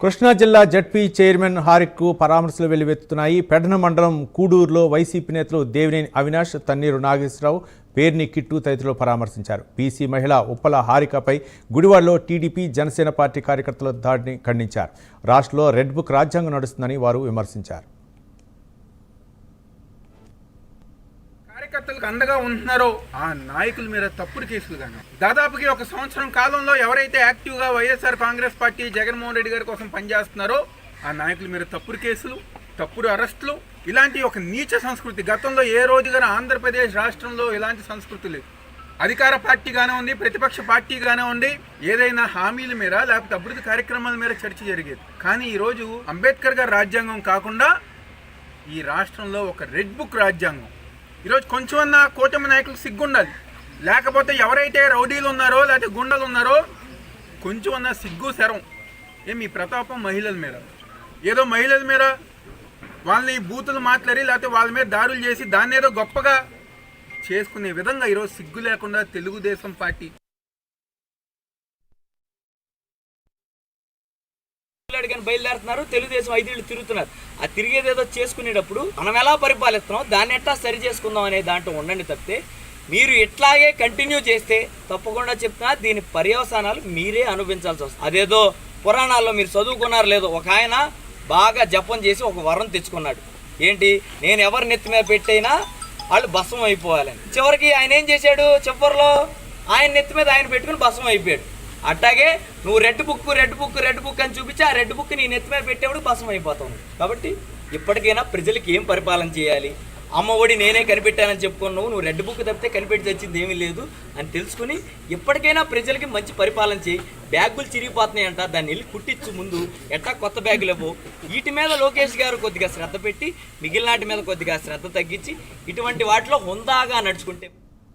కృష్ణా జిల్లా ZP chairman హారిక్కు పరామర్శలు వెల్లువెత్తుతున్నాయి. పెడన మండలం కూడూరులో వైసీపీ నేతలు దేవినేని అవినాష్ తన్నీరు నాగేశ్వరరావు పేర్ని కిట్టు తదితరులు పరామర్శించారు. బీసీ మహిళ ఉప్పల హారికపై గుడివాడలో టీడీపీ జనసేన పార్టీ కార్యకర్తల దాడిని ఖండించారు. రాష్ట్రంలో రెడ్ బుక్ రాజ్యాంగం నడుస్తుందని వారు విమర్శించారు. కార్యకర్తలకు అండగా ఉంటున్నారో ఆ నాయకుల మీద తప్పుడు కేసులు కానీ. దాదాపుకి ఒక సంవత్సరం కాలంలో ఎవరైతే యాక్టివ్గా వైఎస్ఆర్ కాంగ్రెస్ పార్టీ జగన్మోహన్ రెడ్డి గారి కోసం పనిచేస్తున్నారో ఆ నాయకుల మీద తప్పుడు కేసులు తప్పుడు అరెస్టులు ఇలాంటి ఒక నీచ సంస్కృతి. గతంలో ఏ రోజుగానే ఆంధ్రప్రదేశ్ రాష్ట్రంలో ఇలాంటి సంస్కృతి లేదు. అధికార పార్టీగానే ఉంది ప్రతిపక్ష పార్టీగానే ఉంది. ఏదైనా హామీల మీద లేకపోతే అభివృద్ధి కార్యక్రమాల మీద చర్చ జరిగేది. కానీ ఈరోజు అంబేద్కర్ గారి రాజ్యాంగం కాకుండా ఈ రాష్ట్రంలో ఒక రెడ్ బుక్ రాజ్యాంగం. ఈరోజు కొంచెం అన్న కూటమి నాయకులకు సిగ్గుండాలి. లేకపోతే ఎవరైతే రౌడీలు ఉన్నారో లేకపోతే గుండలు ఉన్నారో కొంచెం అన్న సిగ్గు శరం. ఏ మీ ప్రతాపం మహిళల మీద. ఏదో మహిళల మీద వాళ్ళని బూతులు మాట్లాడి లేకపోతే వాళ్ళ మీద దారులు చేసి దాన్ని ఏదో గొప్పగా చేసుకునే విధంగా ఈరోజు సిగ్గు లేకుండా తెలుగుదేశం పార్టీ కానీ బయలుదేరుతున్నారు. తెలుగుదేశం ఐదేళ్ళు తిరుగుతున్నారు. ఆ తిరిగేది ఏదో చేసుకునేటప్పుడు మనం ఎలా పరిపాలిస్తున్నాం దాన్ని ఎట్లా సరి చేసుకుందాం అనే దాంట్లో ఉండండి తప్పితే మీరు ఇట్లాగే కంటిన్యూ చేస్తే తప్పకుండా చెప్తున్నా దీని పర్యవసానాలు మీరే అనుభవించాల్సి వస్తుంది. అదేదో పురాణాల్లో మీరు చదువుకున్నారు లేదో ఒక ఆయన బాగా జపం చేసి ఒక వరం తెచ్చుకున్నాడు. ఏంటి? నేను ఎవరి నెత్తి మీద పెట్టైనా వాళ్ళు భస్మం అయిపోవాలని. చివరికి ఆయన ఏం చేశాడు? చివరిలో ఆయన నెత్తి మీద ఆయన పెట్టుకుని భస్మం అయిపోయాడు. అట్టాగే నువ్వు red book red book red book అని చూపించి ఆ రెడ్ బుక్ నీ నెత్తి మీద పెట్టేవాడు పసం అయిపోతావు కాబట్టి ఇప్పటికైనా ప్రజలకి ఏం పరిపాలన చేయాలి? అమ్మ ఒడి నేనే కనిపెట్టానని చెప్పుకున్నావు నువ్వు రెడ్ బుక్ తప్పితే కనిపెట్టి తెచ్చింది ఏమీ లేదు అని తెలుసుకుని ఇప్పటికైనా ప్రజలకి మంచి పరిపాలన చేయి. బ్యాగులు చిరిగిపోతున్నాయి అంట దాన్ని వెళ్ళి కుట్టించు ముందు. ఎట్టా కొత్త బ్యాగులు ఇవ్వవు వీటి మీద లోకేష్ గారు కొద్దిగా శ్రద్ధ పెట్టి మిగిలిన వాటి మీద కొద్దిగా శ్రద్ధ తగ్గించి ఇటువంటి వాటిలో హుందాగా నడుచుకుంటే